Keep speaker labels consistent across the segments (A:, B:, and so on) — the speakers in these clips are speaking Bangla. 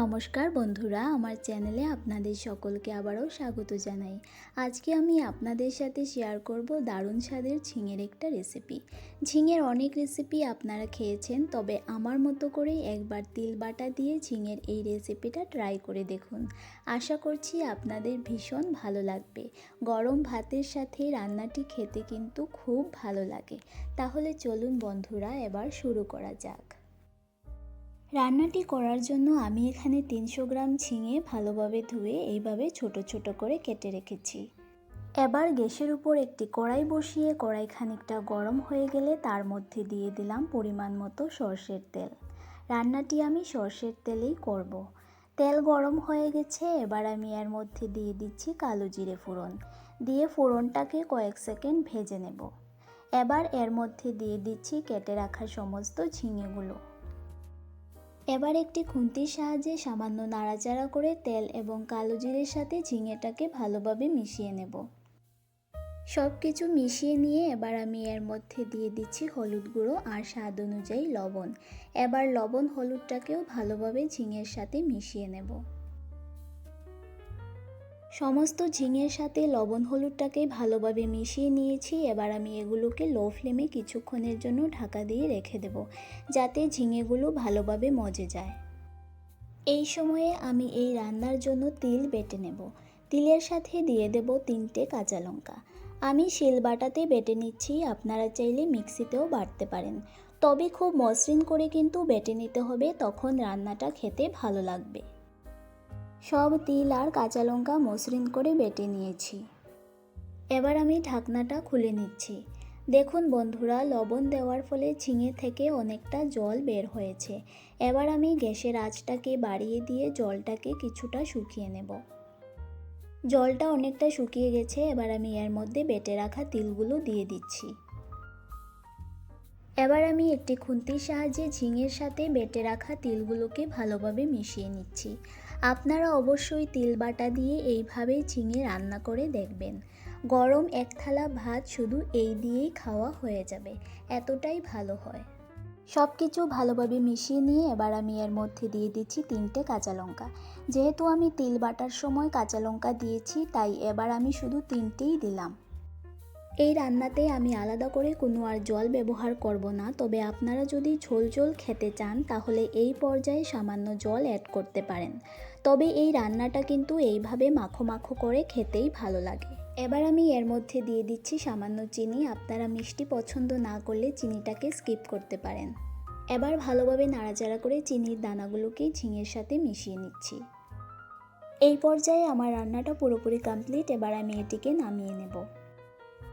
A: নমস্কার বন্ধুরা, আমার চ্যানেলে আপনাদের সকলকে আবারও স্বাগত জানাই। আজকে আমি আপনাদের সাথে শেয়ার করব দারুণ স্বাদের ঝিঙের একটা রেসিপি ঝিঙের অনেক রেসিপি আপনারা খেয়েছেন, তবে আমার মতো করেই একবার তিল বাটা দিয়ে ঝিঙের এই রেসিপিটা ট্রাই করে দেখুন। আশা করছি আপনাদের ভীষণ ভালো লাগবে। গরম ভাতের সাথে রান্নাটি খেতে কিন্তু খুব ভালো লাগে। তাহলে চলুন বন্ধুরা, এবার শুরু করা যাক। রান্নাটি করার জন্য আমি এখানে তিনশো গ্রাম ঝিঙে ভালোভাবে ধুয়ে এইভাবে ছোট ছোট করে কেটে রেখেছি। এবার গ্যাসের উপর একটি কড়াই বসিয়ে কড়াই খানিকটা গরম হয়ে গেলে তার মধ্যে দিয়ে দিলাম পরিমাণ মতো সর্ষের তেল। রান্নাটি আমি সর্ষের তেলেই করব। তেল গরম হয়ে গেছে, এবার আমি এর মধ্যে দিয়ে দিচ্ছি কালো জিরে ফোড়ন। দিয়ে ফোড়নটাকে কয়েক সেকেন্ড ভেজে নেব। এবার এর মধ্যে দিয়ে দিচ্ছি কেটে রাখা সমস্ত ঝিঙেগুলো। এবার একটি খুন্তির সাহায্যে সামান্য নাড়াচাড়া করে তেল এবং কালো জিরের সাথে ঝিঙেটাকে ভালোভাবে মিশিয়ে নেব। সব কিছু মিশিয়ে নিয়ে এবার আমি এর মধ্যে দিয়ে দিচ্ছি হলুদ গুঁড়ো আর স্বাদ অনুযায়ী লবণ। এবার লবণ হলুদটাকেও ভালোভাবে ঝিঙের সাথে মিশিয়ে নেব। সমস্ত ঝিঙের সাথে লবণ হলুদটাকে ভালোভাবে মিশিয়ে নিয়েছি। এবার আমি এগুলোকে লো ফ্লেমে কিছুক্ষণের জন্য ঢাকা দিয়ে রেখে দেব, যাতে ঝিঙেগুলো ভালোভাবে মজে যায়। এই সময়ে আমি এই রান্নার জন্য তিল বেটে নেব। তিলের সাথে দিয়ে দেব তিনটে কাঁচা লঙ্কা। আমি শিল বাটাতে বেটে নিচ্ছি, আপনারা চাইলে মিক্সিতেও বাটতে পারেন। তবে খুব মসৃণ করে কিন্তু বেটে নিতে হবে, তখন রান্নাটা খেতে ভালো লাগবে। সব তিল আর কাঁচা লঙ্কা মসৃণ করে বেটে নিয়েছি। এবার আমি ঢাকনাটা খুলে নিচ্ছি। দেখুন বন্ধুরা, লবণ দেওয়ার ফলে ঝিঙে থেকে অনেকটা জল বের হয়েছে। এবার আমি গ্যাসের আঁচটাকে বাড়িয়ে দিয়ে জলটাকে কিছুটা শুকিয়ে নেব। জলটা অনেকটা শুকিয়ে গেছে, এবার আমি এর মধ্যে বেটে রাখা তিলগুলো দিয়ে দিচ্ছি। এবার আমি একটি খুন্তির সাহায্যে ঝিঙের সাথে বেটে রাখা তিলগুলোকে ভালোভাবে মিশিয়ে নিচ্ছি। আপনারা অবশ্যই তিল বাটা দিয়ে এইভাবেই ঝিঙে রান্না করে দেখবেন। গরম এক থালা ভাত শুধু এই দিয়েই খাওয়া হয়ে যাবে। এতটাই ভালো হয়। সব কিছু ভালোভাবে মিশিয়ে নিয়ে এবার আমি এর মধ্যে দিয়ে দিচ্ছি তিনটে কাঁচা লঙ্কা। যেহেতু আমি তিল বাটার সময় কাঁচা লঙ্কা দিয়েছি, তাই এবার আমি শুধু তিনটেই দিলাম। এই রান্নাতে আমি আলাদা করে কোনো আর জল ব্যবহার করব না। তবে আপনারা যদি ঝোল ঝোল খেতে চান, তাহলে এই পর্যায়ে সামান্য জল অ্যাড করতে পারেন। তবে এই রান্নাটা কিন্তু এইভাবে মাখো মাখো করে খেতেই ভালো লাগে। এবার আমি এর মধ্যে দিয়ে দিচ্ছি সামান্য চিনি। আপনারা মিষ্টি পছন্দ না করলে চিনিটাকে স্কিপ করতে পারেন। এবার ভালোভাবে নাড়াচাড়া করে চিনির দানাগুলোকে ঝিঙের সাথে মিশিয়ে নিচ্ছি। এই পর্যায়ে আমার রান্নাটা পুরোপুরি কমপ্লিট এবার আমি এটিকে নামিয়ে নেব।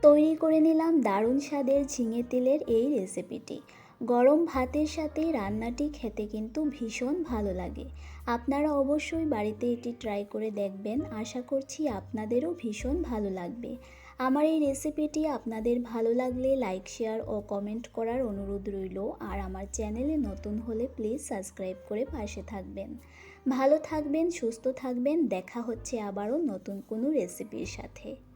A: তৈরি করে নিলাম দারুণ স্বাদের ঝিঙে তেলের এই রেসিপিটি। গরম ভাতের সাথে রান্নাটি খেতে কিন্তু ভীষণ ভালো লাগে। আপনারা অবশ্যই বাড়িতে এটি ট্রাই করে দেখবেন, আশা করছি আপনাদেরও ভীষণ ভালো লাগবে। আমার এই রেসিপিটি আপনাদের ভালো লাগলে লাইক, শেয়ার ও কমেন্ট করার অনুরোধ রইল, আর আমার চ্যানেলে নতুন হলে প্লিজ সাবস্ক্রাইব করে পাশে থাকবেন। ভালো থাকবেন, সুস্থ থাকবেন, দেখা হচ্ছে আবারও নতুন কোনো রেসিপির সাথে।